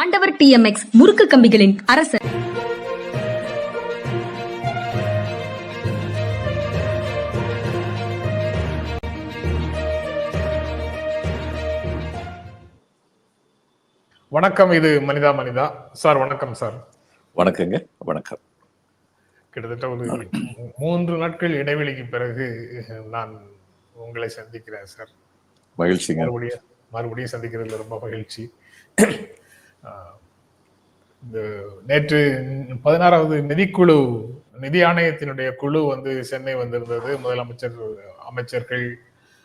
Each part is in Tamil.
ஆண்டவர் டிஎம்எக்ஸ் முறுக்கு கம்பிகளின் அரசர். வணக்கம் இது மனிதா மனிதா. சார் வணக்கம் சார். வணக்கங்க வணக்கம். கிட்டத்தட்ட ஒரு மூன்று நாட்கள் இடைவெளிக்கு பிறகு நான் உங்களை சந்திக்கிறேன் சார். மகிழ்ச்சிங்க. மறுபடியும் மறுபடியும் சந்திக்கிறதுல ரொம்ப மகிழ்ச்சி. இந்த நேற்று பதினாறாவது நிதிக்குழு நிதி ஆணையத்தினுடைய குழு வந்து சென்னை வந்திருந்தது. முதலமைச்சர் அமைச்சர்கள்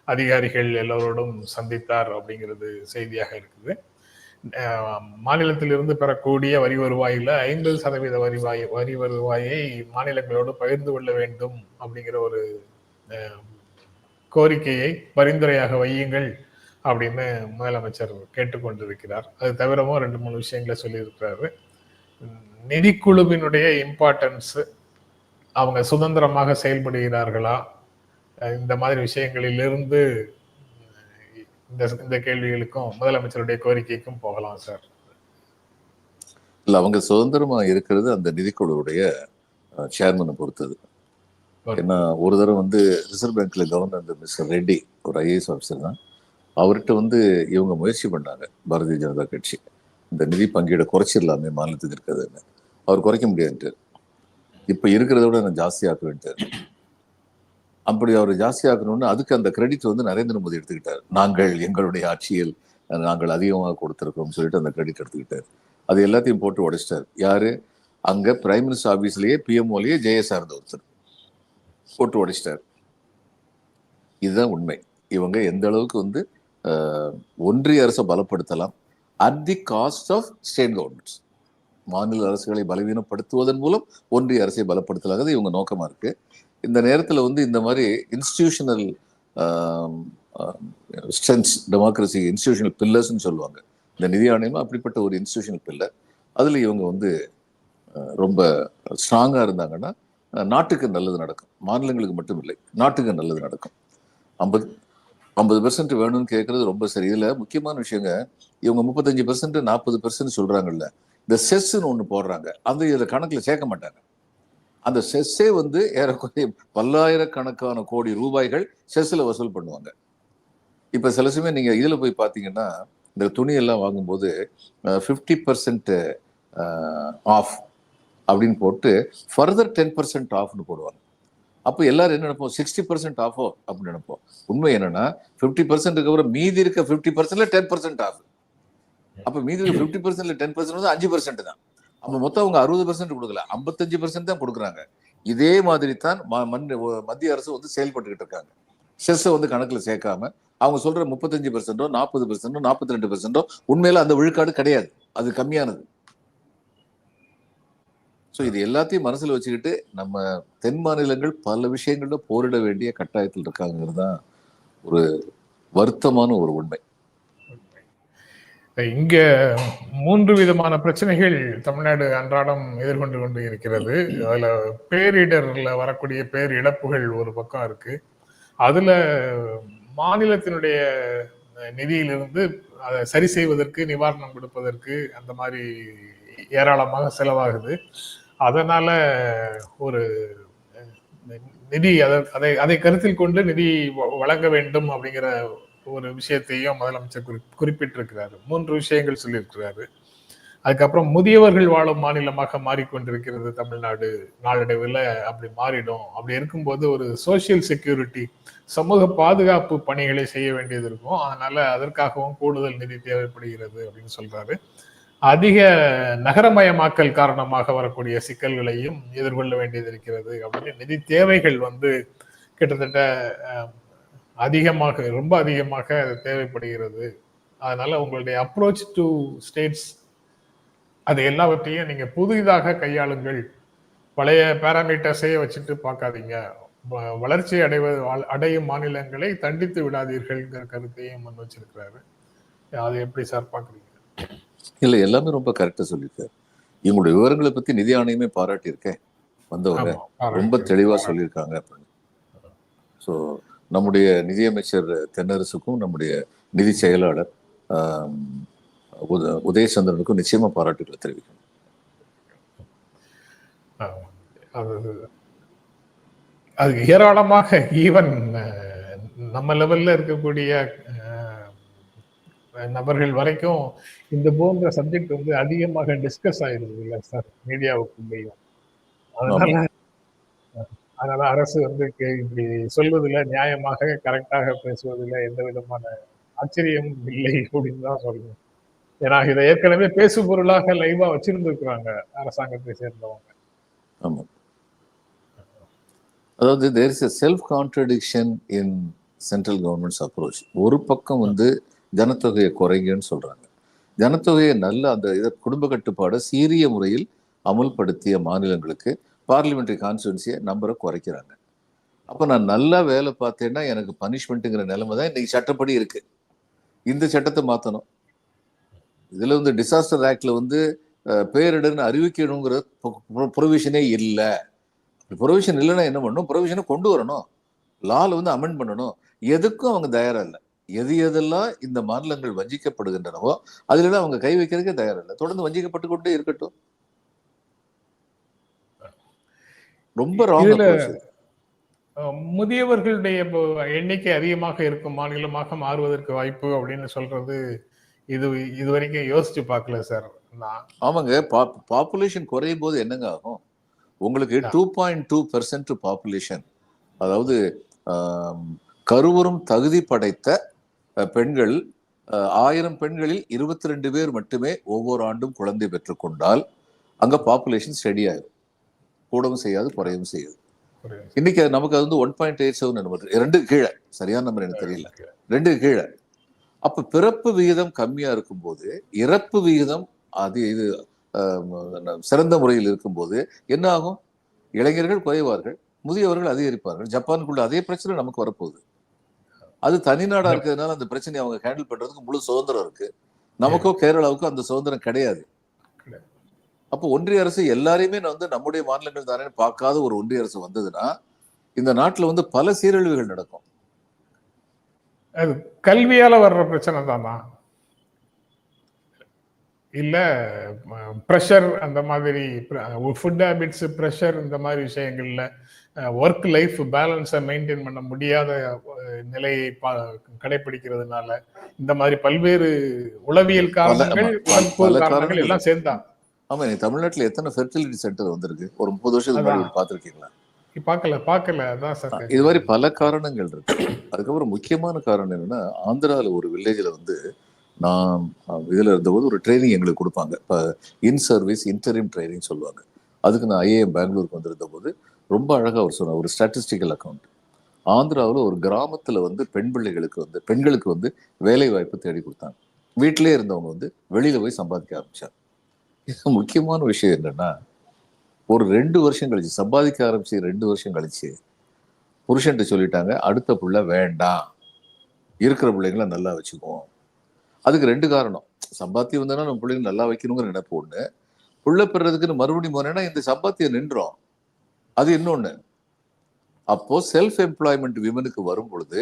அதிகாரிகள் எல்லோரோடும் சந்தித்தார் அப்படிங்கிறது செய்தியாக இருக்குது. மாநிலத்திலிருந்து பெறக்கூடிய வரி வருவாயில் ஐம்பது சதவீத வரிவாய் வரி வருவாயை மாநிலங்களோடு பகிர்ந்து கொள்ள வேண்டும் அப்படிங்கிற ஒரு கோரிக்கையை பரிந்துரையாக வையுங்கள். அப்படின்னு முதலமைச்சர் கேட்டுக்கொண்டிருக்கிறார். அது தவிரவும் ரெண்டு மூணு விஷயங்களை சொல்லியிருக்கிறாரு. நிதிக்குழுவினுடைய இம்பார்ட்டன்ஸ் அவங்க சுதந்திரமாக செயல்படுகிறார்களா? இந்த மாதிரி விஷயங்களிலிருந்து இந்த இந்த கேள்விகளுக்கும் முதலமைச்சருடைய கோரிக்கைக்கும் போகலாம் சார். இல்ல அவங்க சுதந்திரமா இருக்கிறது அந்த நிதிக்குழுவுடைய சேர்மனை பொறுத்தது. ஏன்னா ஒரு தடவை வந்து ரிசர்வ் பேங்க்ல கவர்னர் மிஸ்டர் ரெட்டி ஒரு ஐஏஎஸ் ஆஃபீஸர் தான். அவர்கிட்ட வந்து இவங்க முயற்சி பண்ணாங்க பாரதிய ஜனதா கட்சி. இந்த நிதி பங்கீடை குறைச்சிடலாமே மாநிலத்துக்கு இருக்கிறதுன்னு. அவர் குறைக்க முடியாதுன்ட்டு இப்போ இருக்கிறத விட நான் ஜாஸ்தி ஆக்குவேன்ட்டு அப்படி அவர் ஜாஸ்தியாக்கணும்னு அதுக்கு அந்த கிரெடிட் வந்து நரேந்திர மோடி எடுத்துக்கிட்டார். நாங்கள் எங்களுடைய ஆட்சியில் நாங்கள் அதிகமாக கொடுத்துருக்கோம்னு சொல்லிட்டு அந்த கிரெடிட் எடுத்துக்கிட்டார். அது எல்லாத்தையும் போட்டு உடைச்சிட்டார். யாரு? அங்க பிரைம் மினிஸ்டர் ஆபீஸ்லயே பிஎம்ஓலயே ஜெயசார் ஒருத்தர். போட்டு உடைச்சிட்டார். இதுதான் உண்மை. இவங்க எந்த அளவுக்கு வந்து ஒன்றிய அரசை பலப்படுத்தலாம். At the cost of state governments மாநில அரசுகளை பலவீனப்படுத்துவதன் மூலம் ஒன்றிய அரசை பலப்படுத்தலாங்கிறது இவங்க நோக்கமாக இருக்கு. இந்த நேரத்தில் வந்து இந்த மாதிரி இன்ஸ்டிடியூஷனல் ஸ்ட்ரென்த்ஸ் டெமோக்ரஸி இன்ஸ்டிடியூஷனல் பில்லர்ஸ்னு சொல்லுவாங்க. இந்த நிதி ஆணையமும் அப்படிப்பட்ட ஒரு இன்ஸ்டிடியூஷனல் பில்லர் அதில் இவங்க வந்து ரொம்ப ஸ்ட்ராங்காக இருந்தாங்கன்னா நாட்டுக்கு நல்லது நடக்கும். மாநிலங்களுக்கு மட்டும் இல்லை நாட்டுக்கு நல்லது நடக்கும். ஐம்பது ஐம்பது பெர்சன்ட் வேணும்னு கேட்கறது ரொம்ப சரி. இதுல முக்கியமான விஷயங்க இவங்க முப்பத்தஞ்சு பெர்சன்ட் நாற்பது பெர்சன்ட் சொல்றாங்கல்ல. இந்த செஸ்ன்னு ஒன்று போடுறாங்க. அந்த இதில் கணக்கில் சேர்க்க மாட்டாங்க. அந்த செஸ்ஸே வந்து ஏறக்குறைய பல்லாயிரக்கணக்கான கோடி ரூபாய்கள் செஸ்ஸில் வசூல் பண்ணுவாங்க. இப்போ சில சமயம் நீங்கள் இதில் போய் பார்த்தீங்கன்னா இந்த துணியெல்லாம் வாங்கும்போது ஃபிஃப்டி பர்சன்ட் ஆஃப் அப்படின்னு போட்டு ஃபர்தர் டென் பர்சன்ட் ஆஃப்னு போடுவாங்க. அப்போ எல்லாரும் என்ன நினைப்போம்? சிக்ஸ்டி பர்சன்ட் ஆஃபோ அப்படின்னு நினைப்போம். உண்மை என்னன்னா ஃபிஃப்டி பர்சன்ட்டுக்கு அப்புறம் மீதி இருக்க ஃபிஃப்டி பர்சன்ட்ல டென் பர்சன்ட் ஆஃப் அப்ப மீதி இருக்க ஃபிஃப்டி பர்சன்ட்ல டென் பர்சன்ட் வந்து அஞ்சு பர்சன்ட் தான். அப்போ மொத்தம் அவங்க அறுபது பர்சன்ட் கொடுக்கல. ஐம்பத்தஞ்சு பர்சன்ட் தான் கொடுக்குறாங்க. இதே மாதிரி தான் ம- மத்திய அரசு வந்து செயல்பட்டுக்கிட்டு இருக்காங்க. செஸ்ஸை வந்து கணக்குல சேர்க்காம அவங்க சொல்ற முப்பத்தஞ்சு பர்சன்டோ நாற்பது பர்சன்டோ நாற்பத்தி ரெண்டு பர்சன்டோ உண்மையில அந்த விழுக்காடு கிடையாது. அது கம்மியானது. ஸோ இது எல்லாத்தையும் மனசில் வச்சுக்கிட்டு நம்ம தென் மாநிலங்கள் பல விஷயங்களில் போரிட வேண்டிய கட்டாயத்தில் இருக்காங்கிறது தான் ஒரு வருத்தமான ஒரு உண்மை. இங்க மூன்று விதமான பிரச்சனைகள் தமிழ்நாடு அன்றாடம் எதிர்கொண்டு கொண்டு இருக்கிறது. அதுல பேரிடர்ல வரக்கூடிய பேர் இழப்புகள் ஒரு பக்கம் இருக்கு. அதுல மாநிலத்தினுடைய நிதியிலிருந்து அதை சரி செய்வதற்கு நிவாரணம் கொடுப்பதற்கு அந்த மாதிரி ஏராளமாக செலவாகுது. அதனால ஒரு நிதி அதை அதை அதை கருத்தில் கொண்டு நிதி வ- வழங்க வேண்டும் அப்படிங்கிற ஒரு விஷயத்தையும் முதலமைச்சர் குறி குறிப்பிட்டிருக்கிறாரு. மூன்று விஷயங்கள் சொல்லியிருக்கிறாரு. அதுக்கப்புறம் முதியவர்கள் வாழும் மாநிலமாக மாறிக்கொண்டிருக்கிறது தமிழ்நாடு. நாளடைவில் அப்படி மாறிடும். அப்படி இருக்கும்போது ஒரு சோஷியல் செக்யூரிட்டி சமூக பாதுகாப்பு பணிகளை செய்ய வேண்டியது இருக்கும். அதனால அதற்காகவும் கூடுதல் நிதி தேவைப்படுகிறது அப்படின்னு சொல்றாரு. அதிக நகரமயமாக்கல் காரணமாக வரக்கூடிய சிக்கல்களையும் எதிர்கொள்ள வேண்டியது இருக்கிறது அப்படின்னு நிதி தேவைகள் வந்து கிட்டத்தட்ட அதிகமாக ரொம்ப அதிகமாக அது தேவைப்படுகிறது. அதனால உங்களுடைய அப்ரோச் டு ஸ்டேட்ஸ் அது எல்லாவற்றையும் நீங்க புதிதாக கையாளுங்கள். பழைய பேராமீட்டர்ஸையே வச்சுட்டு பார்க்காதீங்க. வ- வளர்ச்சி அடைவது அடையும் மாநிலங்களை தண்டித்து விடாதீர்கள்ங்கிற கருத்தையும் முன் வச்சிருக்கிறாரு. அது எப்படி சார் பாக்குறீங்க இல்ல எல்லாமே ரொம்ப கரெக்டா சொல்லியிருக்காரு இவங்களுடைய விவரங்களை பத்தி நிதி ஆணையமே பாராட்டியிருக்கேன் வந்தவங்க ரொம்ப பாராட்டு. தெளிவா சொல்லியிருக்காங்க அப்படின்னு ஸோ நம்முடைய நிதியமைச்சர் தென்னரசுக்கும் நம்முடைய நிதி செயலாளர் ஆம், உத உதயச்சந்திரனுக்கும் நிச்சயமா பாராட்டுகளை தெரிவிக்கணும். அது ஏராளமாக ஈவன் நம்ம லெவல்ல இருக்கக்கூடிய நபர்கள் வரைக்கும் இந்த போன்ற சப்ஜெக்ட் வந்து அதிகமாக டிஸ்கஸ் ஆயிருது இல்ல சார் மீடியாவுக்குள்ளேயும் அதனால அதனால அரசு வந்து இப்படி சொல்வதில் நியாயமாக கரெக்டாக பேசுவதில் எந்த விதமான ஆச்சரியமும் இல்லை அப்படின்னு தான் சொல்லணும் ஏன்னா இதை ஏற்கனவே பேசு பொருளாக லைவா வச்சிருந்துருக்குறாங்க அரசாங்கத்தை சேர்ந்தவங்க. ஆமா. அதாவது there is a self contradiction in central government's approach ஒரு பக்கம் வந்து ஜனத்தொகையை குறைங்கன்னு சொல்றாங்க. ஜனத்தொகையை நல்ல அந்த இதை குடும்ப கட்டுப்பாடை சீரிய முறையில் அமுல்படுத்திய மாநிலங்களுக்கு பார்லிமெண்ட்ரி கான்ஸ்டுவன்சியை நம்பரை குறைக்கிறாங்க. அப்போ நான் நல்லா வேலை பார்த்தேன்னா எனக்கு பனிஷ்மெண்ட்டுங்கிற நிலைமை தான் இன்னைக்கு சட்டப்படி இருக்கு. இந்த சட்டத்தை மாற்றணும் இதில் வந்து டிசாஸ்டர் ஆக்டில் வந்து பேரிடர்னு அறிவிக்கணுங்கிற ப்ரொவிஷனே இல்லை. ப்ரொவிஷன் இல்லைன்னா என்ன பண்ணணும்? ப்ரொவிஷனை கொண்டு வரணும். லால வந்து அமெண்ட் பண்ணணும். எதுக்கும் அவங்க தயாராக இல்லை. எது எதெல்லாம் இந்த மாநிலங்கள் வஞ்சிக்கப்படுகின்றனவோ அதுல அவங்க கை வைக்கிறதுக்கே தயாரா இல்லை தொடர்ந்து வஞ்சிக்கப்பட்டு கொண்டே இருக்கட்டும். ரொம்ப முதியவர்களுடைய எண்ணிக்கை அதிகமாக இருக்கும் மாநிலமாக மாறுவதற்கு வாய்ப்பு அப்படின்னு சொல்றது இது இது வரைக்கும் யோசிச்சு பார்க்கல சார். ஆமாங்க. பாப்புலேஷன் குறையும் போது என்னங்க ஆகும்? உங்களுக்கு two point two percent population அதாவது ஆம், கருவுறும் தகுதி படைத்த பெண்கள் ஆயிரம் பெண்களில் இருபத்தி ரெண்டு பேர் மட்டுமே ஒவ்வொரு ஆண்டும் குழந்தை பெற்றுக்கொண்டால் அங்க பாப்புலேஷன் ஸ்டெடி ஆயிரும். கூடவும் செய்யாது குறையவும் செய்யாது. இன்னைக்கு அது நமக்கு அது வந்து ஒன் பாயிண்ட் எயிட் செவன் ரெண்டு கீழே. சரியான நம்பர் எனக்கு தெரியல. ரெண்டு கீழே. அப்ப பிறப்பு விகிதம் கம்மியா இருக்கும்போது இறப்பு விகிதம் அது இது சிறந்த முறையில் இருக்கும்போது என்ன ஆகும்? இளைஞர்கள் குறைவார்கள் முதியவர்கள் அதிகரிப்பார்கள். ஜப்பானுக்குள்ள அதே பிரச்சனை நமக்கு வரப்போகுது. அது தனிநாடா இருக்கிறதுனால அந்த பிரச்சனையை அவங்க ஹேண்டில் பண்றதுக்கு முழு சுதந்திரம் இருக்கு. நமக்கோ கேரளாவுக்கோ அந்த சுதந்திரம் கிடையாது. அப்போ ஒன்றிய அரசு எல்லாரையுமே வந்து நம்முடைய மாநிலங்கள் தானே பார்க்காத ஒரு ஒன்றிய அரசு வந்ததுன்னா இந்த நாட்டுல வந்து பல சீரழிவுகள் நடக்கும். கல்வியால வர்ற பிரச்சனை தானா? இல்ல ப்ரெஷர் அந்த மாதிரி ஃபுட் ஹேபிட்ஸ் ப்ரெஷர் இந்த மாதிரி விஷயங்கள்ல ஒர்க் லைஃப் பேலன்ஸை மெயின்டைன் பண்ண முடியாத நிலையை பா- கடைபிடிக்கிறதுனால இந்த மாதிரி பல்வேறு உளவியல் காரணங்கள் காரணங்கள் எல்லாம் சேர்ந்தா ஆமா நீ தமிழ்நாட்டுல எத்தனை ஃபெர்டிலிட்டி சென்டர் வந்திருக்கு? ஒரு முப்பது வருஷத்துக்கு. முன்னாடி பார்த்திருக்கீங்களா? பார்க்கல பார்க்கல அதான் சார் இது மாதிரி பல காரணங்கள் இருக்கு. அதுக்கப்புறம் முக்கியமான காரணம் என்னன்னா ஆந்திரால ஒரு வில்லேஜ்ல வந்து நான் இதில் இருந்தபோது ஒரு ட்ரைனிங் எங்களுக்கு கொடுப்பாங்க. இப்போ இன் சர்வீஸ் இன்டரிம் ட்ரைனிங் சொல்லுவாங்க. அதுக்கு நான் ஐஏஎம் பெங்களூருக்கு வந்திருந்த போது ரொம்ப அழகாக அவர் சொன்னார். ஒரு ஸ்டாட்டிஸ்டிக்கல் அக்கௌண்ட் ஆந்திராவில் ஒரு கிராமத்தில் வந்து பெண் பிள்ளைகளுக்கு வந்து பெண்களுக்கு வந்து வேலை வாய்ப்பு தேடி கொடுத்தாங்க. வீட்டிலே இருந்தவங்க வந்து வெளியில் போய் சம்பாதிக்க ஆரம்பித்தாங்க இது முக்கியமான விஷயம் என்னென்னா ஒரு ரெண்டு வருஷம் கழிச்சு சம்பாதிக்க ஆரம்பிச்சு ரெண்டு வருஷம் கழிச்சு புருஷன்ட்டு சொல்லிட்டாங்க அடுத்த பிள்ளை வேண்டாம். இருக்கிற பிள்ளைங்கள நல்லா வச்சுக்குவோம். அதுக்கு ரெண்டு காரணம். சம்பாத்தியம் வந்தா நம்ம பிள்ளைங்க நல்லா வைக்கணுங்கிற நினைப்பு ஒண்ணு. புள்ள பெறதுக்குன்னு மறுபடியும் போனேன்னா இந்த சம்பாத்தியம் நின்றோம். அது இன்னொன்னு. அப்போ செல்ஃப் எம்ப்ளாய்மெண்ட் விமனுக்கு வரும் பொழுது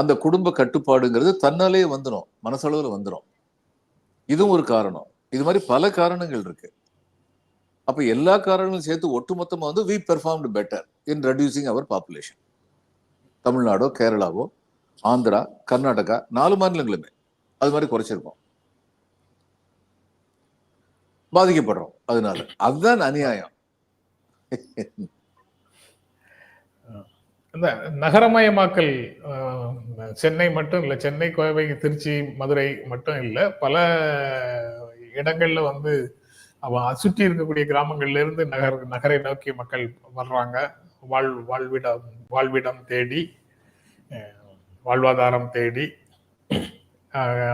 அந்த குடும்ப கட்டுப்பாடுங்கிறது தன்னாலே வந்துடும் மனசளவில் வந்துடும் இதுவும் ஒரு காரணம். இது மாதிரி பல காரணங்கள் இருக்கு. அப்ப எல்லா காரணங்களும் சேர்த்து ஒட்டுமொத்தமாக வந்து we performed better in reducing our population தமிழ்நாடோ கேரளாவோ ஆந்திரா கர்நாடகா நாலு மாநிலங்களுமே. அது மாதிரி குறைச்சிருக்கோம். பாதிக்கப்படுறோம் அதனால. அதுதான் அநியாயம். இந்த நகரமயமாக்கல் சென்னை மட்டும் இல்லை சென்னை கோவை திருச்சி மதுரை மட்டும் இல்லை பல இடங்கள்ல வந்து சுற்றி இருக்கக்கூடிய கிராமங்கள்ல இருந்து நகர் நகரை நோக்கி மக்கள் வர்றாங்க. வாழ் வாழ்விடம் வாழ்விடம் தேடி வாழ்வாதாரம் தேடி.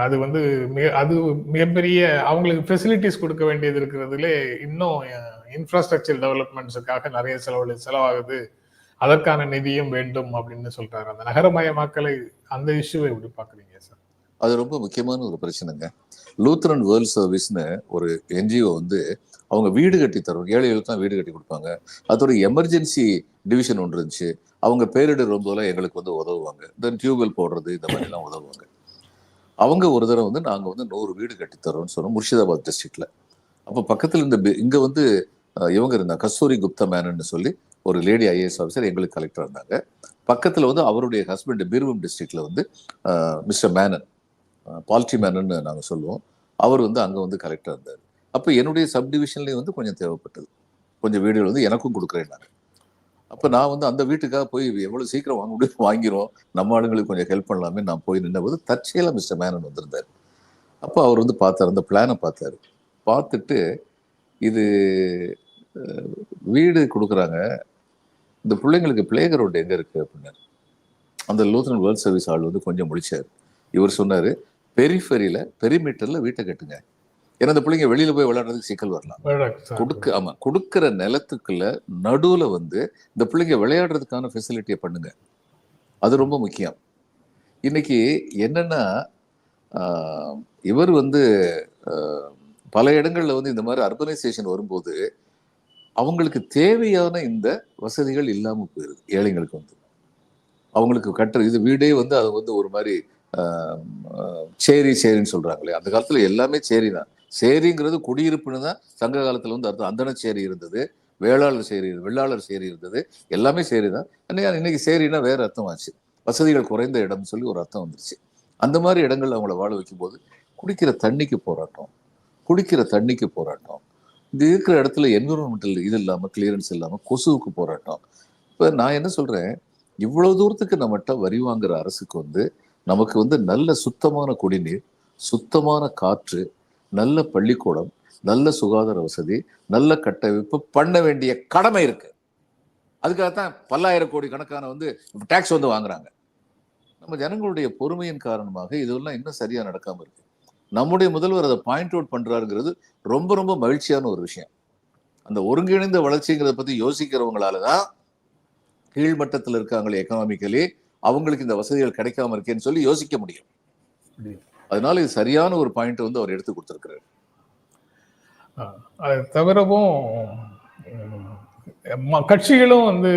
அது வந்து மிக அது மிகப்பெரிய அவங்களுக்கு ஃபெசிலிட்டிஸ் கொடுக்க வேண்டியது இருக்கிறதுல இன்னும் இன்ஃப்ராஸ்ட்ரக்சர் டெவலப்மெண்ட்ஸுக்காக நிறைய செலவு செலவாகுது. அதற்கான நிதியும் வேண்டும் அப்படின்னு சொல்றாரு. அந்த நகரமயமாக்கலை அந்த இஷ்யூவை எப்படி பாக்குறீங்க சார் அது ரொம்ப முக்கியமான ஒரு பிரச்சனைங்க. லூத்ரன் வேர்ல்ட் சர்வீஸ்னு ஒரு என்ஜிஓ வந்து அவங்க வீடு கட்டி தரும் ஏழைகளுக்கு தான் வீடு கட்டி கொடுப்பாங்க. அதோட எமர்ஜென்சி டிவிஷன் ஒன்று இருந்துச்சு. அவங்க பேரிடர் ரொம்ப எங்களுக்கு வந்து உதவுவாங்க. தென் டியூபெல் போடுறது இந்த மாதிரிலாம் உதவுவாங்க. அவங்க ஒரு தடவை வந்து நாங்கள் வந்து நூறு வீடு கட்டித்தரோம்னு சொன்னோம் முர்ஷிதாபாத் டிஸ்ட்ரிக்ட்ல அப்போ பக்கத்தில் இந்த இங்கே வந்து இவங்க இருந்தாங்க கஸ்தூரி குப்தா மேனன்னு சொல்லி ஒரு லேடி ஐஏஎஸ் ஆஃபீஸர் எங்களுக்கு கலெக்டர் இருந்தாங்க. பக்கத்தில் வந்து அவருடைய ஹஸ்பண்ட் பீர்வம் டிஸ்ட்ரிக்ட்ல வந்து மிஸ்டர் மேனன் பால்ட்ரி மேனன்னு நாங்கள் சொல்லுவோம். அவர் வந்து அங்கே வந்து கலெக்டர் இருந்தார். அப்போ என்னுடைய சப் டிவிஷன்லேயும் வந்து கொஞ்சம் தேவைப்பட்டது. கொஞ்சம் வீடுகள் வந்து எனக்கும் கொடுக்குறேன் நான் அப்போ நான் வந்து அந்த வீட்டுக்காக போய் எவ்வளோ சீக்கிரம் வாங்க முடியும் வாங்கிரும் நம்ம ஆளுங்களுக்கு கொஞ்சம் ஹெல்ப் பண்ணலாமே. நான் போய் நின்னபோது தற்செயலாக மிஸ்டர் மேனன் வந்திருந்தார். அப்போ அவர் வந்து பார்த்தாரு. அந்த பிளானை பார்த்தாரு. பார்த்துட்டு இது வீடு கொடுக்குறாங்க. இந்த பிள்ளைங்களுக்கு பிளே கிரவுண்ட் எங்கே இருக்குது அப்படின்னாரு. அந்த லூத்தரன் வேர்ல்ட் சர்வீஸ் ஆள் வந்து கொஞ்சம் முடிச்சார். இவர் சொன்னார் பெரிஃபெரியில் பெரிமீட்டரில் வீட்டை கட்டுங்க. ஏன்னா அந்த பிள்ளைங்க வெளியில போய் விளையாடுறதுக்கு சிக்கல் வரலாம். கொடுக்க ஆமா கொடுக்கிற நிலத்துக்குள்ள நடுவுல வந்து இந்த பிள்ளைங்க விளையாடுறதுக்கான ஃபெசிலிட்டியை பண்ணுங்க. அது ரொம்ப முக்கியம். இன்னைக்கு என்னன்னா இவர் வந்து பல இடங்கள்ல வந்து இந்த மாதிரி அர்பனைசேஷன் வரும்போது அவங்களுக்கு தேவையான இந்த வசதிகள் இல்லாம போயிருது ஏழைங்களுக்கு வந்து. அவங்களுக்கு கட்டுற இது வீடே வந்து அது வந்து ஒரு மாதிரி சேரி சேரின்னு சொல்றாங்களே அந்த காலத்துல எல்லாமே சேரி தான் சேரிங்கிறது குடியிருப்புன்னு தான் சங்க காலத்தில் வந்து அர்த்தம். அந்தன சேரி இருந்தது வேளாளர் சேரி வெள்ளாளர் சேரி இருந்தது. எல்லாமே சேரி தான். இன்னைக்கு இன்னைக்கு சேரினா வேற அர்த்தம் ஆச்சு. வசதிகள் குறைந்த இடம்னு சொல்லி ஒரு அர்த்தம் வந்துருச்சு. அந்த மாதிரி இடங்கள்ல அவங்கள வாழ வைக்கும்போது குடிக்கிற தண்ணிக்கு போராட்டம் குடிக்கிற தண்ணிக்கு போராட்டம் இது இருக்கிற இடத்துல என்விரான்மெண்டல் இது இல்லாமல் கிளியரன்ஸ் இல்லாமல் கொசுவுக்கு போராட்டம். இப்போ நான் என்ன சொல்கிறேன் இவ்வளோ தூரத்துக்கு நம்மகிட்ட வரி வாங்குற அரசுக்கு வந்து நமக்கு வந்து நல்ல சுத்தமான குடிநீர் சுத்தமான காற்று நல்ல பள்ளிக்கூடம் நல்ல சுகாதார வசதி நல்ல கட்டமைப்பு பண்ண வேண்டிய கடமை இருக்கு. அதுக்காகத்தான் பல்லாயிரம் கோடி கணக்கான வந்து டேக்ஸ் வந்து வாங்குறாங்க. நம்ம ஜனங்களுடைய பொறுமையின் காரணமாக இதெல்லாம் இன்னும் சரியா நடக்காம இருக்கு. நம்முடைய முதல்வர் அதை பாயிண்ட் அவுட் பண்றாருங்கிறது ரொம்ப ரொம்ப மகிழ்ச்சியான ஒரு விஷயம். அந்த ஒருங்கிணைந்த வளர்ச்சிங்கிறத பத்தி யோசிக்கிறவங்களால தான் கீழ்மட்டத்தில் இருக்காங்களே எக்கனாமிக்கலி அவங்களுக்கு இந்த வசதிகள் கிடைக்காம இருக்கேன்னு சொல்லி யோசிக்க முடியும். அதனால இது சரியான ஒரு பாயிண்ட் வந்து அவர் எடுத்து கொடுத்துருக்கிறார். அது தவிரவும் ம- கட்சிகளும் வந்து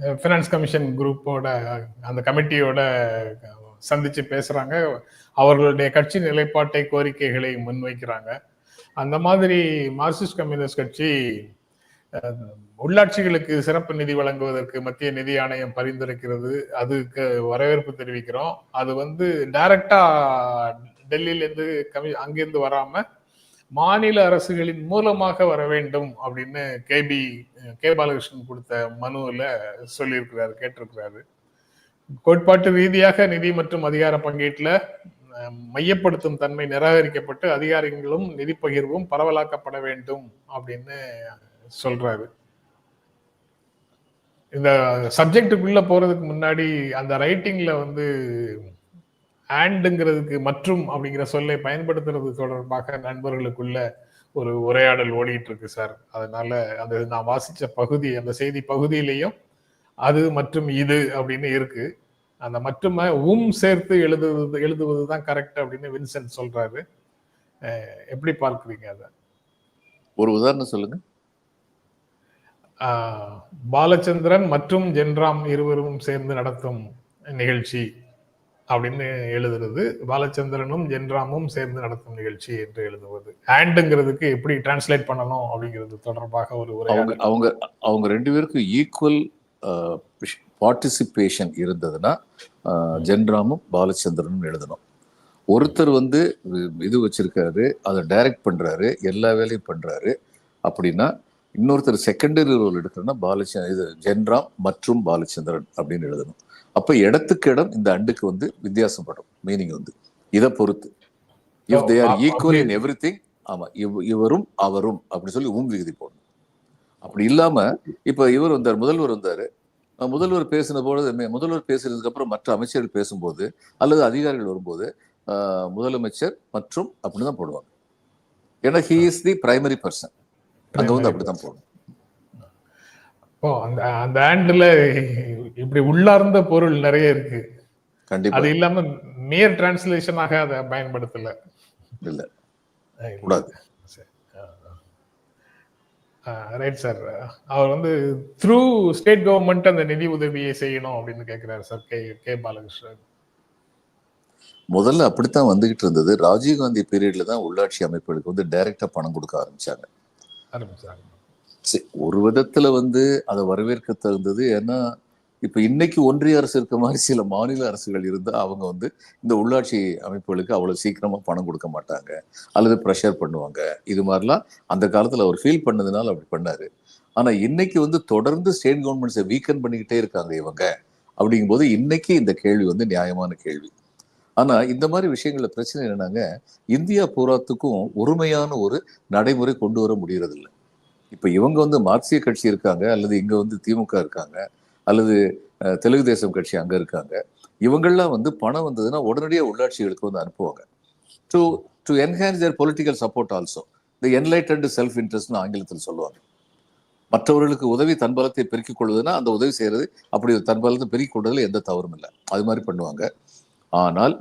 ஃபினான்ஸ் கமிஷன் குரூப்போட அந்த கமிட்டியோட சந்திச்சு பேசுறாங்க. அவர்களுடைய கட்சி நிலைப்பாட்டை கோரிக்கைகளை முன்வைக்கிறாங்க. அந்த மாதிரி மார்க்சிஸ்ட் கம்யூனிஸ்ட் கட்சி உள்ளாட்சிகளுக்கு சிறப்பு நிதி வழங்குவதற்கு மத்திய நிதி ஆணையம் பரிந்துரைக்கிறது. அதுக்கு வரவேற்பு தெரிவிக்கிறோம். அது வந்து டைரக்டா டெல்லியிலேருந்து கமி அங்கிருந்து வராம மாநில அரசுகளின் மூலமாக வர வேண்டும் அப்படின்னு கேபி கே பாலகிருஷ்ணன் கொடுத்த மனுவில் சொல்லியிருக்கிறாரு கேட்டிருக்கிறாரு. கோட்பாட்டு ரீதியாக நிதி மற்றும் அதிகார பங்கீட்டில் மையப்படுத்தும் தன்மை நிராகரிக்கப்பட்டு அதிகாரிகளும் நிதி பகிர்வும் பரவலாக்கப்பட வேண்டும் அப்படின்னு சொல்றாரு. இந்த சப்ஜெக்டுக்குள்ள போறதுக்கு முன்னாடி அந்த ரைட்டிங்ல வந்து ஆண்டுங்கிறதுக்கு மற்றும் அப்படிங்கிற சொல்லை பயன்படுத்துறது தொடர்பாக நண்பர்களுக்குள்ள ஒரு உரையாடல் ஓடிட்டு இருக்கு சார். அதனால அந்த நான் வாசிச்ச பகுதி அந்த செய்தி பகுதியிலையும் அது மற்றும் இது அப்படின்னு இருக்கு. அந்த மட்டும உம் சேர்த்து எழுதுவது எழுதுவது தான் கரெக்ட் அப்படின்னு வின்சென்ட் சொல்றாரு. எப்படி பார்க்குறீங்க அதை? ஒரு உதாரணம் சொல்லுங்க. பாலச்சந்திரன் மற்றும் ஜென்ராம் இருவரும் சேர்ந்து நடத்தும் நிகழ்ச்சி அப்படின்னு எழுதுறது. பாலச்சந்திரனும் ஜென்ராமும் சேர்ந்து நடத்தும் நிகழ்ச்சி என்று எழுதுவது. ஆண்டுங்கிறதுக்கு எப்படி டிரான்ஸ்லேட் பண்ணணும் அப்படிங்கிறது தொடர்பாக ஒரு அவங்க அவங்க அவங்க ரெண்டு பேருக்கும் ஈக்குவல் பார்ட்டிசிபேஷன் இருந்ததுன்னா ஜென்ராமும் பாலச்சந்திரனும் எழுதணும். ஒருத்தர் வந்து வி- இது வச்சிருக்காரு அதை டைரக்ட் பண்றாரு எல்லா வேலையும் பண்றாரு அப்படின்னா இன்னொருத்தர் செகண்டரி ரோல் எடுக்கிறன்னா பாலச்சந்திரன் இது ஜென்ராம் மற்றும் பாலச்சந்திரன் அப்படின்னு எழுதணும். அப்ப இடத்துக்கு இடம் இந்த அண்டுக்கு வந்து வித்தியாசப்படும் மீனிங் வந்து. இதை பொறுத்து. If they are equal in everything ஆமா இவ் இவரும் அவரும் அப்படி சொல்லி ஊம் விகுதி போடணும் அப்படி இல்லாம இப்ப இவர் வந்தார் முதல்வர் வந்தாரு. முதல்வர் பேசின பொழுது மே- முதல்வர் பேசுறதுக்கு அப்புறம் மற்ற அமைச்சர்கள் பேசும்போது அல்லது அதிகாரிகள் வரும்போது முதலமைச்சர் மற்றும் அப்படிதான் போடுவாங்க. ஏன்னா he is the primary person அங்க வந்து அப்படிதான் போடணும் ஓ அந்த அந்த ஆண்டுல இப்படி உள்ளார்ந்த பொருள் நிறைய இருக்கு. கண்டிப்பா. அது இல்லாம நேர் டிரான்ஸ்லேஷனாக அதை பயன்படுத்தல. இல்ல. கூடாது. ரைட் சார் அவர் வந்து த்ரூ ஸ்டேட் கவர்மெண்ட் அந்த நிதி உதவியை செய்யணும் அப்படின்னு கேட்கிறாரு சார் கே கே பாலகிருஷ்ணன். முதல்ல அப்படித்தான் வந்துகிட்டு இருந்தது. ராஜீவ்காந்தி பீரியட்ல தான் உள்ளாட்சி அமைப்புகளுக்கு வந்து டைரக்டா பணம் கொடுக்க ஆரம்பிச்சாங்க. ஆரம்பிச்சாங்க. சரி, ஒரு விதத்துல வந்து அதை வரவேற்க தகுந்தது. ஏன்னா இப்ப இன்னைக்கு ஒன்றிய அரசு இருக்க மாதிரி சில மாநில அரசுகள் இருந்தா அவங்க வந்து இந்த உள்ளாட்சி அமைப்புகளுக்கு அவ்வளவு சீக்கிரமா பணம் கொடுக்க மாட்டாங்க. அல்லது ப்ரெஷர் பண்ணுவாங்க. இது மாதிரிலாம் அந்த காலத்துல அவர் ஃபீல் பண்ணதுனால அப்படி பண்ணாரு. ஆனா இன்னைக்கு வந்து தொடர்ந்து ஸ்டேட் கவர்மெண்ட்ஸை வீக்கன் பண்ணிக்கிட்டே இருக்காங்க இவங்க. அப்படிங்கும்போது இன்னைக்கு இந்த கேள்வி வந்து நியாயமான கேள்வி. ஆனா இந்த மாதிரி விஷயங்கள பிரச்சனை என்னன்னாங்க இந்தியா பூராத்துக்கும் ஒருமையான ஒரு நடைமுறை கொண்டு வர முடியறதில்லை. இப்ப இவங்க வந்து மார்க்சிய கட்சி இருக்காங்க அல்லது இங்க வந்து திமுக இருக்காங்க அல்லது தெலுங்கு தேசம் கட்சி அங்க இருக்காங்க. இவங்கெல்லாம் வந்து பணம் வந்ததுன்னா உடனடியாக உள்ளாட்சிகளுக்கு வந்து அனுப்புவாங்க. To to enhance their political support also the enlightened self இன்ட்ரெஸ்ட்னு ஆங்கிலத்தில் சொல்லுவாங்க. மற்றவர்களுக்கு உதவி தன்பலத்தை பெருக்கிக் கொள்வதுன்னா அந்த உதவி செய்யறது அப்படி ஒரு தன்பலத்தை பெருக்கிக் கொள்வதில் எந்த தவறும் இல்லை. அது மாதிரி பண்ணுவாங்க. ஆனால்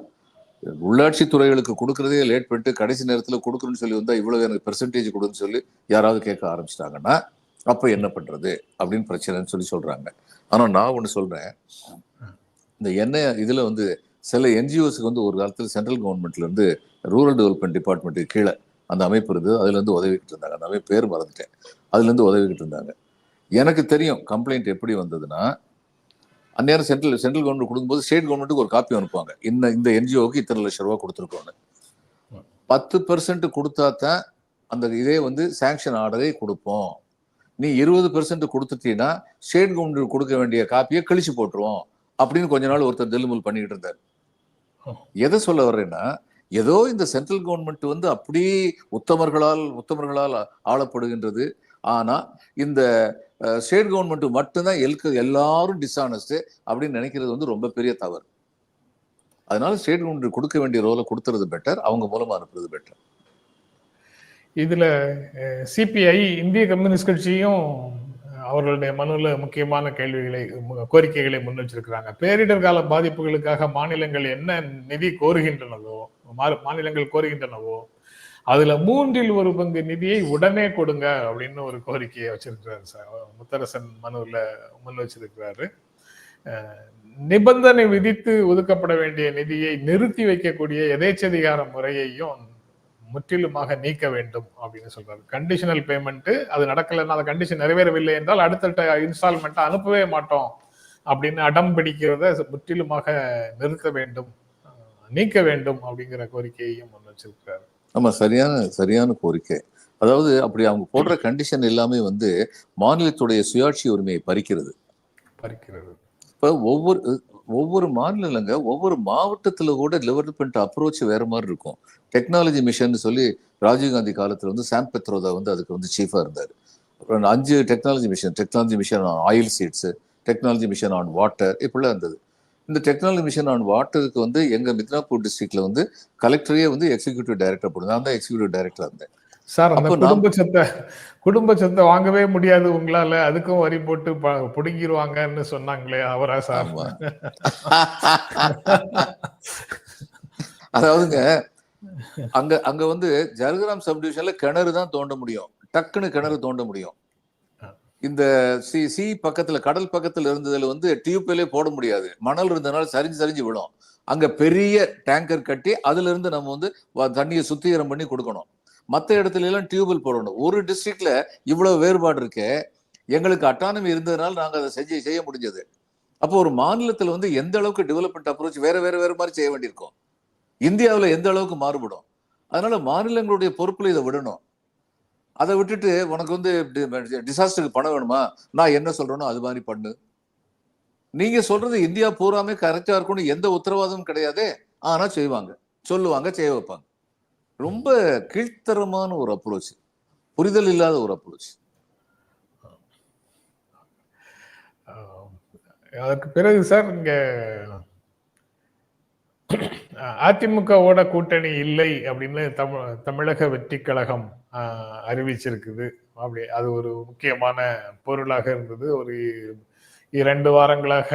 உள்ளாட்சி துறைகளுக்கு கொடுக்கறதே லேட் பண்ணிட்டு கடைசி நேரத்தில் கொடுக்கணும்னு சொல்லி வந்தால் இவ்வளவு எனக்கு பெர்சன்டேஜ் கொடுன்னு சொல்லி யாராவது கேட்க ஆரம்பிச்சிட்டாங்கன்னா அப்போ என்ன பண்ணுறது அப்படின்னு பிரச்சனைன்னு சொல்லி சொல்கிறாங்க ஆனால் நான் ஒன்று சொல்கிறேன் இந்த எண்ணெய் இதில் வந்து சில என்ஜிஓஸ்க்கு வந்து ஒரு காலத்தில் சென்ட்ரல் கவர்மெண்ட்லேருந்து ரூரல் டெவலப்மெண்ட் டிபார்ட்மெண்ட்டுக்கு கீழே அந்த அமைப்பு இருந்தது. அதுலேருந்து உதவிக்கிட்டு இருந்தாங்க. அந்த அமைப்பு பேர் மறந்துட்டேன். அதுலேருந்து உதவிக்கிட்டு இருந்தாங்க. எனக்கு தெரியும் கம்ப்ளைண்ட் எப்படி வந்ததுன்னா அந்நேரம் சென்ட்ரல் சென்ட்ரல் கவர்மெண்ட் கொடுக்கும்போது ஸ்டேட் கவர்மெண்ட்டுக்கு ஒரு காப்பி அனுப்புவாங்க. இந்த இந்த என்ஜிஓக்கு இத்தனை லட்சம் ரூபா கொடுத்துருக்கோன்னு பத்து பெர்சன்ட் கொடுத்தா தான் அந்த இதே வந்து சாங்ஷன் ஆர்டரே கொடுப்போம். நீ இருபது பெர்சன்ட் கொடுத்துட்டீங்கன்னா ஸ்டேட் கவர்மெண்ட் கொடுக்க வேண்டிய காப்பியை கழிச்சு போட்டுருவோம். அப்படின்னு கொஞ்ச நாள் ஒருத்தர் தெல்லுமுல் பண்ணிக்கிட்டு இருந்தார். எதை சொல்ல வர்றேன்னா ஏதோ இந்த சென்ட்ரல் கவர்மெண்ட் வந்து அப்படி உத்தமர்களால் உத்தமர்களால் ஆளப்படுகின்றது. ஆனா இந்த ஸ்டேட் கவர்மெண்ட் மட்டும்தான் எல்க எல்லாரும் டிஸ்ஆனஸ்ட் அப்படின்னு நினைக்கிறது வந்து ரொம்ப பெரிய தவறு. அதனால ஸ்டேட் கவர்மெண்ட் கொடுக்க வேண்டிய ரோலை கொடுத்துறது பெட்டர் அவங்க மூலமா அனுப்புறது பெட்டர் இதுல சிபிஐ இந்திய கம்யூனிஸ்ட் கட்சியும் அவர்களுடைய மனுல முக்கியமான கேள்விகளை கோரிக்கைகளை முன் வச்சிருக்கிறாங்க. பேரிடர் கால பாதிப்புகளுக்காக மாநிலங்கள் என்ன நிதி கோருகின்றனவோ மா- மாநிலங்கள் கோருகின்றனவோ அதுல மூன்றில் ஒரு பங்கு நிதியை உடனே கொடுங்க அப்படின்னு ஒரு கோரிக்கையை வச்சிருக்கிறாரு சார். முத்தரசன் மனுவில் முன் வச்சிருக்கிறாரு. நிபந்தனை விதித்து ஒதுக்கப்பட வேண்டிய நிதியை நிறுத்தி வைக்கக்கூடிய எதேச்சதிகார முறையையும் முற்றிலுமாக நீக்க வேண்டும் அப்படின்னு சொல்றாரு. கண்டிஷனல் பேமெண்ட் அது நடக்கலைன்னா அந்த கண்டிஷன் நிறைவேறவில்லை என்றால் அடுத்த இன்ஸ்டால்மெண்ட் அனுப்பவே மாட்டோம் அப்படின்னு அடம் பிடிக்கிறத முற்றிலுமாக நிறுத்த வேண்டும் நீக்க வேண்டும் அப்படிங்கிற கோரிக்கையையும் முன் வச்சிருக்கிறாரு. ஆமா சரியான சரியான கோரிக்கை. அதாவது அப்படி அவங்க போடுற கண்டிஷன் எல்லாமே வந்து மாநிலத்துடைய சுயாட்சி உரிமையை பறிக்கிறது. பறிக்கிறது. இப்ப ஒவ்வொரு ஒவ்வொரு மாநிலங்க ஒவ்வொரு மாவட்டத்துல கூட டெவலப்மெண்ட் அப்ரோச் வேற மாதிரி இருக்கும். டெக்னாலஜி மிஷன் சொல்லி ராஜீவ்காந்தி காலத்துல வந்து சாம் பெத்ரோதா வந்து அதுக்கு வந்து சீஃபா இருந்தாரு. அஞ்சு technology mission technology mission on oil seeds technology mission on water இப்படிலாம் இருந்தது. இந்த டெக்னாலஜி மிஷன் ஆன் வாட்டருக்கு வந்து எங்க மித்னாப்பூர் டிஸ்ட்ரிக்ட்ல வந்து கலெக்டரே வந்து எக்ஸிக்யூட்டிவ் டைரக்டர் போடுங்க நான் தான் எக்ஸிக்யூட்டிவ் டைரக்டர் இருந்தேன். சார் அந்த குடும்ப சொத்தை குடும்ப சொத்தை வாங்கவே முடியாது உங்களால. அதுக்கும் வரி போட்டு ப- புடுங்கிருவாங்கன்னு சொன்னாங்களே அவரா சார்? அதாவதுங்க அங்க அங்க வந்து ஜல்கிராம் சப்டிவிஷன்ல கிணறு தான் தோண்ட முடியும். டக்குன்னு கிணறு தோண்ட முடியும். இந்த சி சி பக்கத்தில் கடல் பக்கத்தில் இருந்ததில் வந்து டியூப்வெல்லே போட முடியாது. மணல் இருந்ததுனால சரிஞ்சு சரிஞ்சு விடும். அங்கே பெரிய டேங்கர் கட்டி அதிலிருந்து நம்ம வந்து வ- தண்ணியை சுத்திகரம் பண்ணி கொடுக்கணும். மற்ற இடத்துல எல்லாம் டியூப்வெல் போடணும். ஒரு டிஸ்ட்ரிக்ட்ல இவ்வளவு வேறுபாடு இருக்கு. எங்களுக்கு அட்டானமி இருந்ததுனால நாங்கள் அதை செஞ்சு செய்ய முடிஞ்சது. அப்போ ஒரு மாநிலத்தில் வந்து எந்த அளவுக்கு டெவலப்மெண்ட் அப்ரோச் வேற வேற வேற மாதிரி செய்ய வேண்டியிருக்கும்? இந்தியாவில் எந்த அளவுக்கு மாறுபடும்? அதனால மாநிலங்களுடைய பொறுப்பில் இதை விடணும். அதை விட்டுட்டு உனக்கு வந்து டிசாஸ்டருக்கு பணம் வேணுமா? நான் என்ன சொல்றேனோ அது மாதிரி பண்ணு. நீங்க சொல்றது இந்தியா பூராமே கரெக்டா இருக்கும்னு எந்த உத்தரவாதமும் கிடையாதே. ஆனா செய்வாங்க. சொல்லுவாங்க செய்ய வைப்பாங்க. ரொம்ப கீழ்த்தரமான ஒரு அப்ரோச் புரிதல் இல்லாத ஒரு அப்ரோச் அதற்கு பிறகு சார் இங்க அதிமுகவோட கூட்டணி இல்லை அப்படின்னு தமிழ் தமிழக வெற்றி கழகம் அறிவிச்சிருக்குது. அப்படி அது ஒரு முக்கியமான பொருளாக இருந்தது. ஒரு இரண்டு வாரங்களாக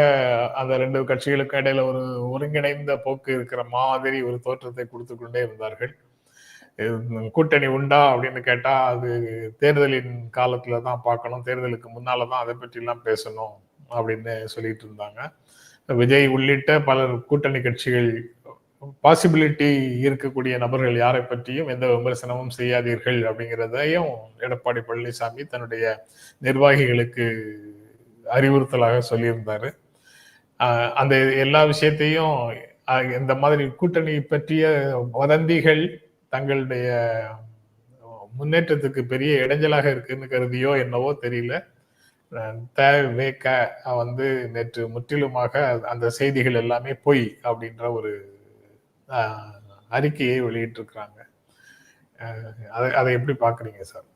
அந்த ரெண்டு கட்சிகளுக்கு இடையில ஒரு ஒருங்கிணைந்த போக்கு இருக்கிற மாதிரி ஒரு தோற்றத்தை கொடுத்து கொண்டே இருந்தார்கள். கூட்டணி உண்டா அப்படின்னு கேட்டா அது தேர்தலின் காலத்துல தான் பார்க்கணும். தேர்தலுக்கு முன்னால தான் அதை பற்றி எல்லாம் பேசணும் அப்படின்னு சொல்லிட்டு இருந்தாங்க. விஜய் உள்ளிட்ட பலர் கூட்டணி கட்சிகள் பாசிபிலிட்டி இருக்கக்கூடிய நபர்கள் யாரை பற்றியும் எந்த விமர்சனமும் செய்யாதீர்கள் அப்படிங்கிறதையும் எடப்பாடி பழனிசாமி தன்னுடைய நிர்வாகிகளுக்கு அறிவுறுத்தலாக சொல்லியிருந்தாரு. அந்த எல்லா விஷயத்தையும் இந்த மாதிரி கூட்டணி பற்றிய வதந்திகள் தங்களுடைய முன்னேற்றத்துக்கு பெரிய இடைஞ்சலாக இருக்குன்னு கருதியோ என்னவோ தெரியல. தேவேக வந்து நேற்று முற்றிலுமாக அந்த செய்திகள் எல்லாமே பொய் அப்படின்ற ஒரு அறிக்கையை வெளியிட்டிருக்கிறாங்க. அதை அதை எப்படி பார்க்குறீங்க சார்?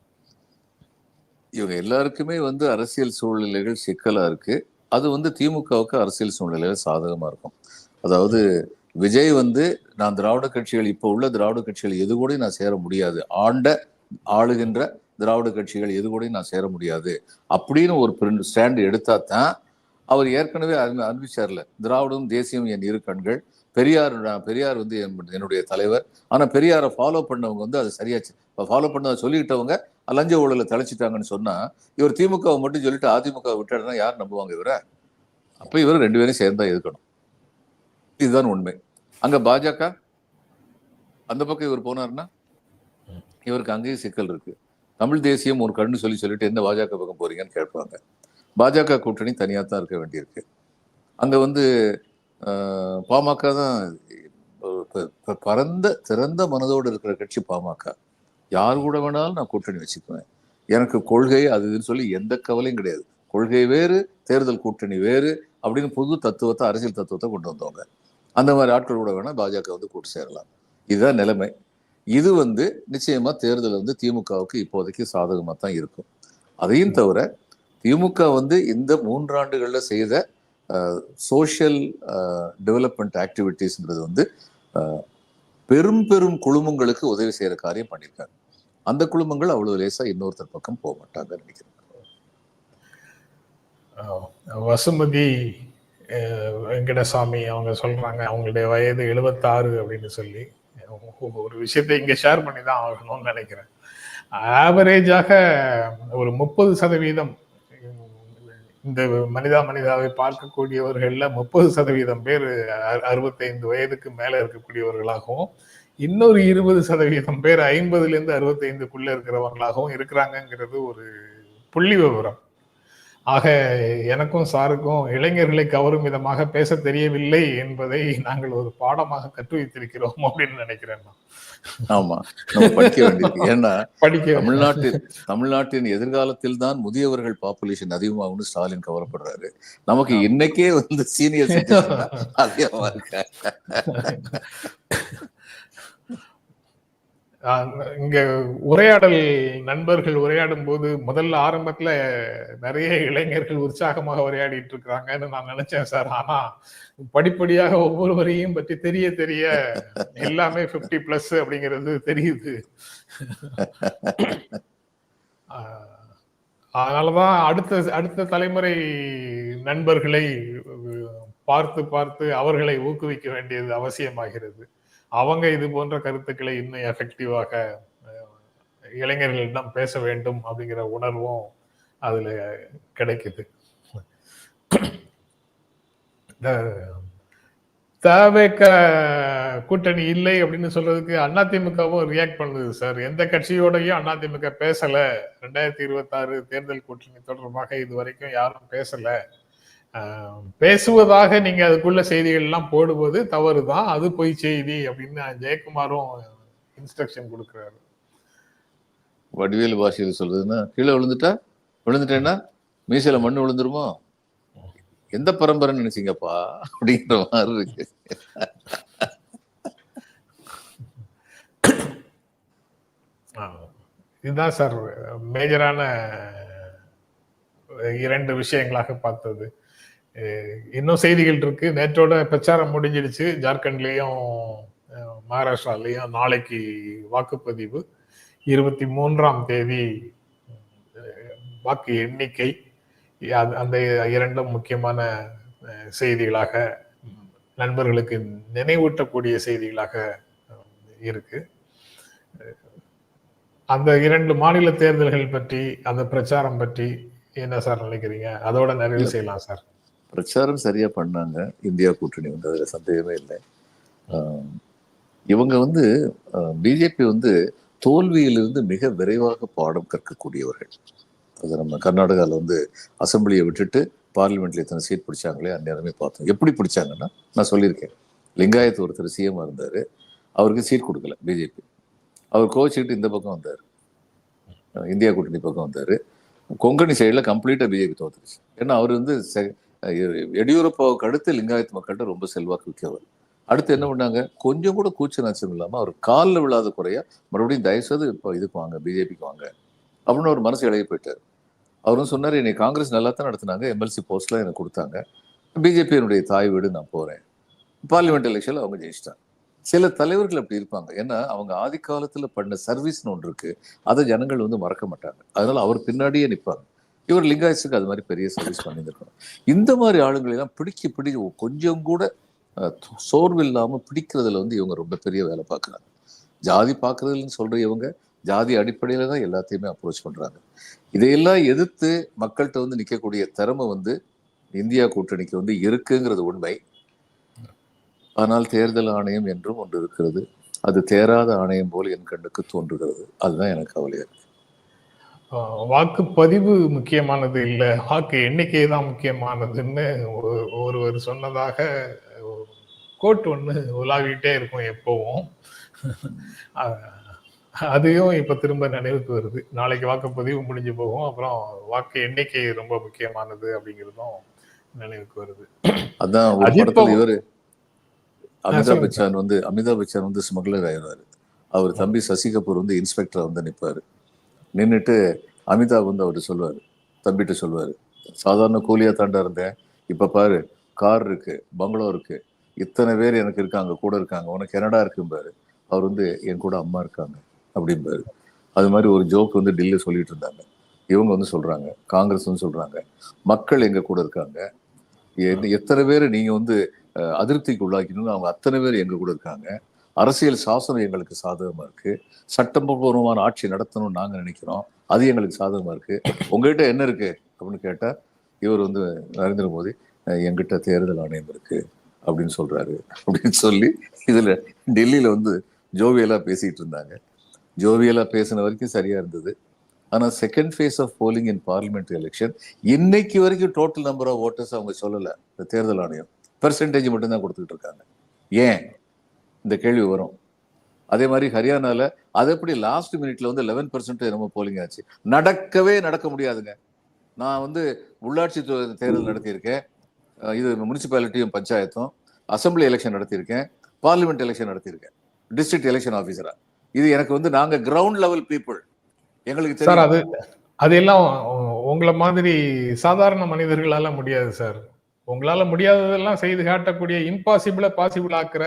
இவங்க எல்லாருக்குமே வந்து அரசியல் சூழ்நிலைகள் சிக்கலாக இருக்குது அது வந்து திமுகவுக்கு அரசியல் சூழ்நிலைகள் சாதகமாக இருக்கும். அதாவது விஜய் வந்து நான் திராவிட கட்சிகள் இப்போ உள்ள திராவிட கட்சிகள் எது கூட நான் சேர முடியாது. ஆண்ட ஆளுகின்ற திராவிட கட்சிகள் எது கூட நான் சேர முடியாது. அப்படின்னு ஒரு ஸ்டாண்ட் எடுத்தா தான் அவர் ஏற்கனவே அறிவிச்சார்ல திராவிடம் தேசியம் என் இரு கண்கள். பெரியார் நான் பெரியார் வந்து என்- என்னுடைய தலைவர். ஆனால் பெரியாரை ஃபாலோ பண்ணவங்க வந்து அது சரியாச்சு. ஃபாலோ பண்ண சொல்லிக்கிட்டவங்க லஞ்ச ஊழலை தலைச்சிட்டாங்கன்னு சொன்னால் இவர் திமுகவை மட்டும் சொல்லிட்டு அதிமுக விட்டாருன்னா யார் நம்புவாங்க இவரை? அப்போ இவர் ரெண்டு பேரும் சேர்ந்தா இருக்கணும் இதுதான் உண்மை. அங்கே பாஜக அந்த பக்கம் இவர் போனார்னா இவருக்கு அங்கேயும் சிக்கல் இருக்கு. தமிழ் தேசியம் ஒரு கண்ணு சொல்லி சொல்லிட்டு என்ன பாஜக பக்கம் போறீங்கன்னு கேட்பாங்க. பாஜக கூட்டணி தனியாக தான் இருக்க வேண்டியிருக்கு. அங்கே வந்து பாமக தான் பரந்த திறந்த மனதோடு இருக்கிற கட்சி பாமக. யார் கூட வேணாலும் நான் கூட்டணி வச்சுக்குவேன். எனக்கு கொள்கை அது இதுன்னு சொல்லி எந்த கவலையும் கிடையாது. கொள்கை வேறு தேர்தல் கூட்டணி வேறு அப்படின்னு புது தத்துவத்தை அரசியல் தத்துவத்தை கொண்டு வந்தவங்க. அந்த மாதிரி ஆட்கள் கூட வேணால் பாஜக வந்து கூட்டு சேரலாம். இதுதான் நிலைமை. இது வந்து நிச்சயமா தேர்தல் வந்து திமுகவுக்கு இப்போதைக்கு சாதகமாக தான் இருக்கும். அதையும் தவிர திமுக வந்து இந்த மூன்றாண்டுகளில் செய்த சோஷியல் டெவலப்மெண்ட் ஆக்டிவிட்டீஸ்ன்றது வந்து பெரும் பெரும் குழுமங்களுக்கு உதவி செய்கிற காரியம் பண்ணியிருக்காங்க அந்த குழுமங்கள் அவ்வளவு லேசாக இன்னொருத்தர் பக்கம் போக மாட்டாங்க நினைக்கிறேன். வசுமதி வெங்கடசாமி அவங்க சொல்றாங்க அவங்களுடைய வயது எழுபத்தாறு அப்படின்னு சொல்லி. ஒரு விஷயத்தை இங்கே ஷேர் பண்ணி தான் ஆகணும்னு நினைக்கிறேன். ஆவரேஜாக ஒரு முப்பது சதவீதம் இந்த மனிதா மனிதாவை பார்க்கக்கூடியவர்கள்ல முப்பது சதவீதம் பேர் அறுபத்தைந்து வயதுக்கு மேல இருக்கக்கூடியவர்களாகவும் இன்னொரு இருபது சதவீதம் பேர் ஐம்பதுலேருந்து அறுபத்தைந்துக்குள்ளே இருக்கிறவர்களாகவும் இருக்கிறாங்கங்கிறது ஒரு புள்ளி விவரம். ஆக எனக்கும் சாருக்கும் இளைஞர்களை கவரும் விதமாக பேச தெரியவில்லை என்பதை நாங்கள் ஒரு பாடமாக கற்று வைத்திருக்கிறோம் அப்படின்னு நினைக்கிறேன் நான். ஆமா நம்ம படிக்க வேண்டியிருக்கு ஏன்னா படிக்க தமிழ்நாட்டில் தமிழ்நாட்டின் எதிர்காலத்தில் தான் முதியவர்கள் பாப்புலேஷன் அதிகமாகும்னு ஸ்டாலின் கவலைப்படுறாரு. நமக்கு இன்னைக்கே வந்து சீனியர் அதிகமா இருக்க ஆஹ் இங்க உரையாடல் நண்பர்கள் உரையாடும் போது முதல்ல ஆரம்பத்துல நிறைய இளைஞர்கள் உற்சாகமாக உரையாடிட்டு இருக்கிறாங்கன்னு நான் நினைச்சேன் சார். ஆனா படிப்படியாக ஒவ்வொருவரையும் பற்றி தெரிய தெரிய எல்லாமே 50 பிளஸ் அப்படிங்கிறது தெரியுது. அதனாலதான் அடுத்த அடுத்த தலைமுறை நண்பர்களை பார்த்து பார்த்து அவர்களை ஊக்குவிக்க வேண்டியது அவசியமாகிறது. அவங்க இது போன்ற கருத்துக்களை இன்னும் எஃபெக்டிவாக இளைஞர்களிடம் பேச வேண்டும் அப்படிங்கிற உணர்வும் அதுல கிடைக்குது. தவேக கூட்டணி இல்லை அப்படின்னு சொல்றதுக்கு அதிமுகவும் ரியாக்ட் பண்ணுது சார். எந்த கட்சியோடையும் அதிமுக பேசல. ரெண்டாயிரத்தி இருபத்தி ஆறு தேர்தல் கூட்டணி தொடர்பாக இது வரைக்கும் யாரும் பேசல. பேசுவதாக நீங்க அதுக்குள்ள செய்திகள் எல்லாம் போடுவது தவறுதான் அது பொய் செய்தி அப்படின்னு ஜெயக்குமாரும் இன்ஸ்ட்ரக்ஷன் கொடுக்குறாரு. வடிவேலு பாஷையில் சொல்றதுன்னா கீழே விழுந்துட்டா? விழுந்துட்டேன்னா மீசையில மண்ணு விழுந்துருமோ? எந்த பரம்பரைன்னு நினைச்சீங்கப்பா? அப்படிங்கிற மாதிரி இருக்கு. இதுதான் சார் மேஜரான இரண்டு விஷயங்களாக பார்த்தது. இன்னும் செய்திகள் இருக்கு. நேற்றோட பிரச்சாரம் முடிஞ்சிடுச்சு. ஜார்க்கண்ட்லயும் மகாராஷ்டிராலையும் நாளைக்கு வாக்குப்பதிவு. இருபத்தி மூன்றாம் தேதி வாக்கு எண்ணிக்கை. அந்த இரண்டும் முக்கியமான செய்திகளாக நண்பர்களுக்கு நினைவூட்டக்கூடிய செய்திகளாக இருக்கு. அந்த இரண்டு மாநில தேர்தல்கள் பற்றி அந்த பிரச்சாரம் பற்றி என்ன சார் நினைக்கிறீங்க? அதோட நிறைவு செய்யலாம் சார். பிரச்சாரம் சரியாக பண்ணாங்க. இந்தியா கூட்டணி வந்து அதில் சந்தேகமே இல்லை. இவங்க வந்து பிஜேபி வந்து தோல்வியிலிருந்து மிக விரைவாக பாடம் கற்கக்கூடியவர்கள். அது நம்ம கர்நாடகாவில் வந்து அசம்பிளியை விட்டுட்டு பார்லிமெண்ட்ல எத்தனை சீட் பிடிச்சாங்களே அந்நேரமே பார்த்தோம். எப்படி பிடிச்சாங்கன்னா நான் சொல்லியிருக்கேன். லிங்காயத்து ஒருத்தர் சிஎம் இருந்தார். அவருக்கு சீட் கொடுக்கல பிஜேபி அவர் கோச்சிக்கிட்டு இந்த பக்கம் வந்தார். இந்தியா கூட்டணி பக்கம் வந்தார். கொங்கணி சைடில் கம்ப்ளீட்டாக பிஜேபி தோத்துருச்சு. ஏன்னா அவர் வந்து செ- எடியூரப்பாவுக்கு அடுத்து லிங்காயத் மக்கள்கிட்ட ரொம்ப செல்வாக்கு மிக்கவர் அடுத்து என்ன பண்ணாங்க? கொஞ்சம் கூட கூச்ச நாச்சம் இல்லாமல் அவர் காலில் விழாத குறையா மறுபடியும் தயவுசெய்து இப்போ இதுக்கு வாங்க பிஜேபிக்கு வாங்க அப்படின்னு ஒரு மனசு இழைய போயிட்டார். அவரும் சொன்னார் என்னை காங்கிரஸ் நல்லா தான் நடத்தினாங்க எம்எல்சி போஸ்ட்லாம் எனக்கு கொடுத்தாங்க. பிஜேபியினுடைய தாய் வீடு நான் போகிறேன் பார்லிமெண்ட் எலெக்ஷனில் அவங்க ஜெயிச்சிட்டாங்க. சில தலைவர்கள் அப்படி இருப்பாங்க. ஏன்னா அவங்க ஆதி காலத்தில் பண்ண சர்வீஸ்னு ஒன்று இருக்குது அதை ஜனங்கள் வந்து மறக்க மாட்டாங்க. அதனால் அவர் பின்னாடியே நிற்பாங்க இவர் லிங்காயத்துக்கு அது மாதிரி பெரிய சர்வீஸ் பண்ணியிருக்கணும் இந்த மாதிரி ஆளுங்களை எல்லாம் பிடிக்க பிடி கொஞ்சம் கூட சோர்வு இல்லாமல் பிடிக்கிறதுல வந்து இவங்க ரொம்ப பெரிய வேலை பார்க்குறாங்க. ஜாதி பார்க்குறதுன்னு சொல்கிற இவங்க ஜாதி அடிப்படையில் தான் எல்லாத்தையுமே அப்ரோச் பண்ணுறாங்க இதையெல்லாம் எதிர்த்து மக்கள்கிட்ட வந்து நிற்கக்கூடிய திறமை வந்து இந்தியா கூட்டணிக்கு வந்து இருக்குங்கிறது உண்மை. ஆனால் தேர்தல் ஆணையம் என்றும் ஒன்று இருக்கிறது. அது தேராத ஆணையம் போல் என் கண்ணுக்கு தோன்றுகிறது. அதுதான் எனக்கு கவலையாக இருக்குது வாக்குப்பதிவு முக்கியமானது இல்ல. வாக்கு எண்ணிக்கை தான் முக்கியமானதுன்னு ஒரு- ஒருவர் சொன்னதாக கோட் ஒண்ணு உலாவிட்டே இருக்கும் எப்பவும். அதையும் இப்ப திரும்ப நினைவுக்கு வருது. நாளைக்கு வாக்குப்பதிவு முடிஞ்சு போகும். அப்புறம் வாக்கு எண்ணிக்கை ரொம்ப முக்கியமானது அப்படிங்கிறதும் நினைவுக்கு வருது. அதான் இவரு அமிதாப் பச்சான் வந்து அமிதாப் பச்சான் வந்து ஸ்மக்லர் ஆயிடுவாரு அவர் தம்பி சசி கபூர் வந்து இன்ஸ்பெக்டரா வந்து நிப்பாரு. நின்றுட்டு அமிதாப் வந்து அவர் சொல்லுவார் தம்பிட்டு சொல்லுவார். சாதாரண கூலியாக தாண்டா இருந்தேன். இப்போ பாரு கார் இருக்கு பங்களோ இருக்கு. இத்தனை பேர் எனக்கு இருக்காங்க கூட இருக்காங்க. உனக்கு கனடா இருக்கும்பாரு அவர் வந்து என் கூட அம்மா இருக்காங்க அப்படிம்பாரு அது மாதிரி ஒரு ஜோக் வந்து டெல்லி சொல்லிட்டு இருந்தாங்க. இவங்க வந்து சொல்றாங்க காங்கிரஸ் வந்து சொல்றாங்க மக்கள் எங்க கூட இருக்காங்க? எத்தனை பேர் நீங்க வந்து அதிருப்திக்கு உள்ளாக்கணும்னு அவங்க அத்தனை பேர் எங்க கூட இருக்காங்க? அரசியல் சாசனம் எங்களுக்கு சாதகமாக இருக்குது சட்டபூர்வமான ஆட்சி நடத்தணும்னு நாங்கள் நினைக்கிறோம். அது எங்களுக்கு சாதகமாக இருக்கு. உங்ககிட்ட என்ன இருக்குது அப்படின்னு கேட்டால் இவர் வந்து நரேந்திர மோடி எங்கிட்ட தேர்தல் ஆணையம் இருக்குது அப்படின்னு சொல்கிறாரு அப்படின்னு சொல்லி இதில் டெல்லியில் வந்து ஜோவியலாக பேசிகிட்டு இருந்தாங்க. ஜோவியலாக பேசின வரைக்கும் சரியாக இருந்தது. ஆனால் second phase of polling in parliament election இன்னைக்கு வரைக்கும் டோட்டல் நம்பர் ஆஃப் ஓட்டர்ஸ் அவங்க சொல்லலை. இந்த தேர்தல் ஆணையம். பெர்சன்டேஜ் மட்டும்தான் கொடுத்துட்டு இருக்காங்க. ஏன்? இந்த கேள்வி வரும். அதே மாதிரி ஹரியானால அது எப்படி லாஸ்ட் மினிட்ல வந்து லெவன் பர்சன்ட் என்னமோ போலிங் ஆச்சு. நடக்கவே நடக்க முடியாதுங்க. நான் வந்து உள்ளாட்சி தேர்தல் நடத்தியிருக்கேன். இது முனிசிபாலிட்டியும் பஞ்சாயத்தும். அசெம்பிளி எலெக்ஷன் நடத்தியிருக்கேன். பார்லிமெண்ட் எலெக்ஷன் நடத்தியிருக்கேன். டிஸ்ட்ரிக்ட் எலெக்ஷன் ஆஃபீஸரா இது எனக்கு வந்து நாங்க கிரவுண்ட் லெவல் பீப்புள் எங்களுக்கு சார் அது அதெல்லாம் உங்களை மாதிரி சாதாரண மனிதர்களால முடியாது சார். உங்களால முடியாததெல்லாம் செய்து காட்டக்கூடிய இம்பாசிபிள பாசிபிள் ஆக்குற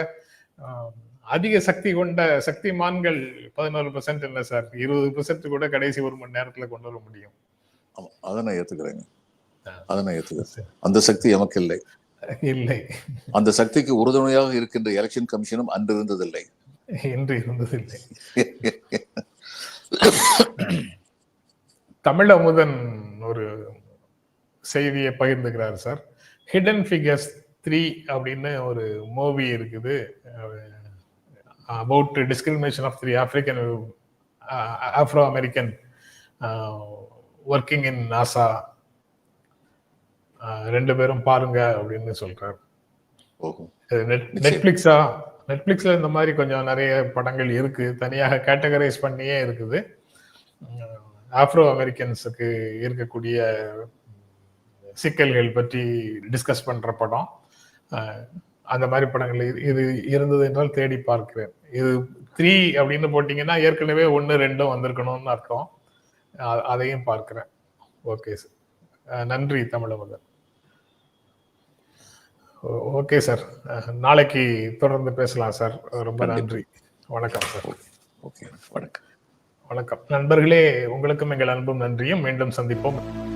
அதிக சக்தி கொண்ட சக்திமான்கள் பதினோரு பெர்சென்ட் இல்லை சார். இருபது பெர்சென்ட் கூட கடைசி ஒரு மணி நேரத்துல கொண்டு வர முடியும். ஆமா, அதை நான் ஏத்துக்கிறேங்க. ஆ. அதை நான் ஏத்துக்கிறேன். அந்த சக்தி எமக்கு இல்லை. இல்லை. அந்த சக்திக்கு உறுதுணையாக இருக்கின்ற எலெக்ஷன் கமிஷனும் அன்று இருந்ததில்லை. என்று இருந்ததில்லை. தமிழ் அமுதன் ஒரு செய்தியை பகிர்ந்துக்கிறார் சார். ஹிடன் ஃபிகர்ஸ் த்ரீ அப்படின்னு ஒரு மூவி இருக்குது. About discrimination of three African Afro American working in NASA ரெண்டு பேரும் பாருங்க அப்படின்னு சொல்றாரு. நெட்ஃபிளிக்ஸா நெட்ஃபிளிக்ஸ்ல இந்த மாதிரி கொஞ்சம் நிறைய படங்கள் இருக்கு. தனியாக கேட்டகரைஸ் பண்ணியே இருக்குது. ஆப்ரோ அமெரிக்கன்ஸுக்கு இருக்கக்கூடிய சிக்கல்கள் பற்றி டிஸ்கஸ் பண்ற படம். அந்த மாதிரி படங்கள் இது- இருந்தது என்றால் தேடி பார்க்கிறேன். இது த்ரீ அப்படின்னு போட்டிங்கன்னா ஏற்கனவே ஒன்று ரெண்டும் வந்திருக்கணும்னு அர்த்தம். அதையும் பார்க்கிறேன். ஓகே சார் நன்றி தமிழமதன் ஓகே சார் நாளைக்கு தொடர்ந்து பேசலாம் சார் ரொம்ப. நன்றி. வணக்கம் சார் ஓகே வணக்கம். வணக்கம். நண்பர்களே உங்களுக்கும் எங்கள் அன்பும் நன்றியும். மீண்டும் சந்திப்போம்.